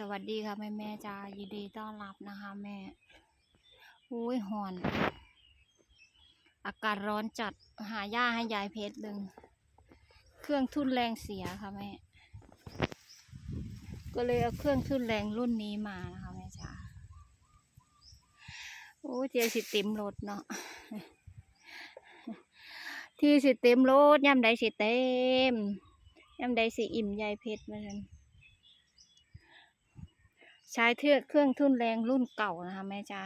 สวัสดีค่ะแม่แม่จ้ายินดีต้อนรับนะคะแม่อุ้ยหอน อากาศร้อนจัดหาหญ้าให้ยายเพชรดึง เครื่องทุ่นแรงเสียค่ะแม่ ก็เลยเอาเครื่องทุ่นแรงรุ่นนี้มานะคะแม่จ้าโอ้เจียสิเต็มรถเนาะที่สิเต็มรถย่ำใดสิเต็มย่ำใดสิอิ่มยายเพชรมาเลย ใช้เทือกเครื่องทุ่นแรงรุ่นเก่านะคะแม่จ้า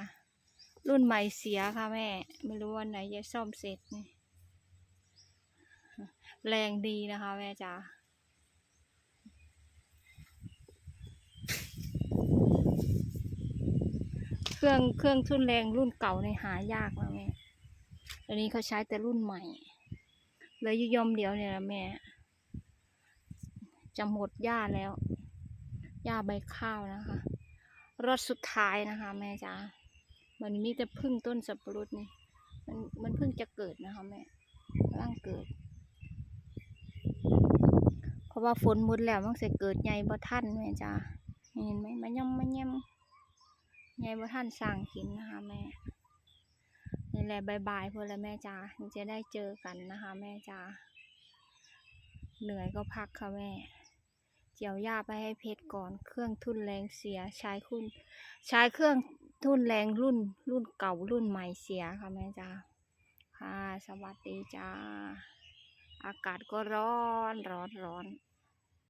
รุ่นใหม่เสียค่ะแม่ ไม่รู้วันไหนจะซ่อมเสร็จนี่แรงดีนะคะแม่จ้าเครื่องเครื่องทุ่นแรงรุ่นเก่าในหายากนะแม่ตอนนี้เขาใช้แต่รุ่นใหม่เลยยอมเดียวเนี่ยแม่จะหมดหญ้าแล้วหญ้าใบข้าวนะคะ รอดสุดท้ายนะคะ แม่จ๋า มันมีแต่พึ่งต้นสับปะรดนี่ มันมันเพิ่งจะเกิดนะคะแม่ร่างเกิด เพราะว่าฝนหมดแล้วมันจะเกิดใหญ่บ่ทันแม่จ๋า เห็นไหมมันย่ำมันย่ำใหญ่บ่ทันสร้างหินนะคะแม่นี่แหละบายบายพอแล้วแม่จ๋าจะได้เจอกันนะคะ แม่จ๋า เหนื่อยก็พักค่ะแม่ เจียวหญ้าไปให้เพชรก่อน เครื่องทุ่นแรงเสียใช้คุณใช้เครื่องทุ่นแรงรุ่นรุ่นเก่ารุ่นใหม่เสียค่ะแม่จ้าค่ะ สวัสดีจ้า อากาศก็ร้อนร้อนร้อน